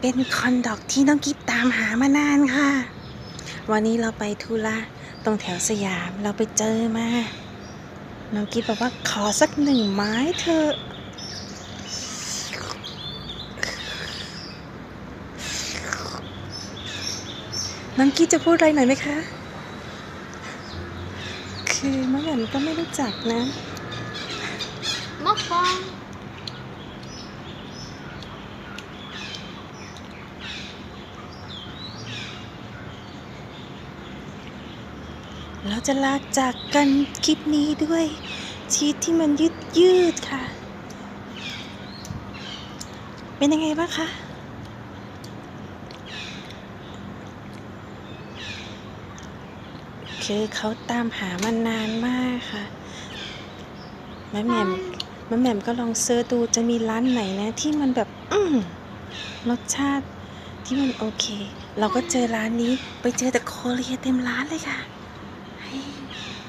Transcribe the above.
เป็นคอนดอกที่น้องกิฟตามหามานานค่ะ วันนี้เราไปทุระตรงแถวสยามเราไปเจอมา น้องกิฟบอกว่าขอสักหนึ่งไม้เถอะน้องกิฟจะพูดอะไรหน่อยไหมคะ คือเมะแหม่มก็ไม่รู้จักนะ먹방 เราจะลาจากกันคลิปนี้ด้วย ชีทที่มันยืดยืดค่ะ เป็นยังไงบ้างคะคือเขาตามหามานานมากค่ะแม่แหม่มแม่แหม่มก็ลองเสิร์ชดูจะมีร้านไหนนะ ที่มันแบบ อืมรสชาติที่มันโอเค เราก็เจอร้านนี้ไปเจอแต่โคเรียเต็มร้านเลยค่ะ はい。